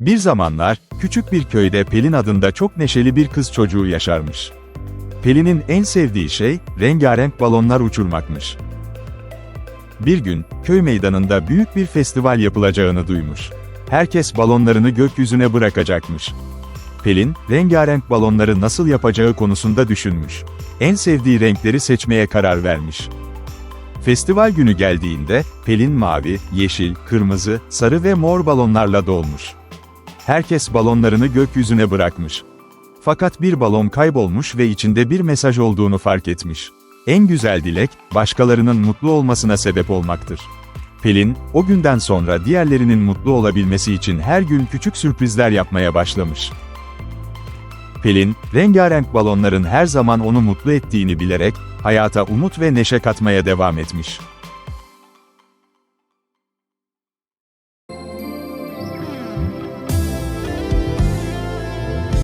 Bir zamanlar, küçük bir köyde Pelin adında çok neşeli bir kız çocuğu yaşarmış. Pelin'in en sevdiği şey, rengarenk balonlar uçurmakmış. Bir gün, köy meydanında büyük bir festival yapılacağını duymuş. Herkes balonlarını gökyüzüne bırakacakmış. Pelin, rengarenk balonları nasıl yapacağı konusunda düşünmüş. En sevdiği renkleri seçmeye karar vermiş. Festival günü geldiğinde, Pelin mavi, yeşil, kırmızı, sarı ve mor balonlarla dolmuş. Herkes balonlarını gökyüzüne bırakmış. Fakat bir balon kaybolmuş ve içinde bir mesaj olduğunu fark etmiş. En güzel dilek, başkalarının mutlu olmasına sebep olmaktır. Pelin, o günden sonra diğerlerinin mutlu olabilmesi için her gün küçük sürprizler yapmaya başlamış. Pelin, rengarenk balonların her zaman onu mutlu ettiğini bilerek, hayata umut ve neşe katmaya devam etmiş.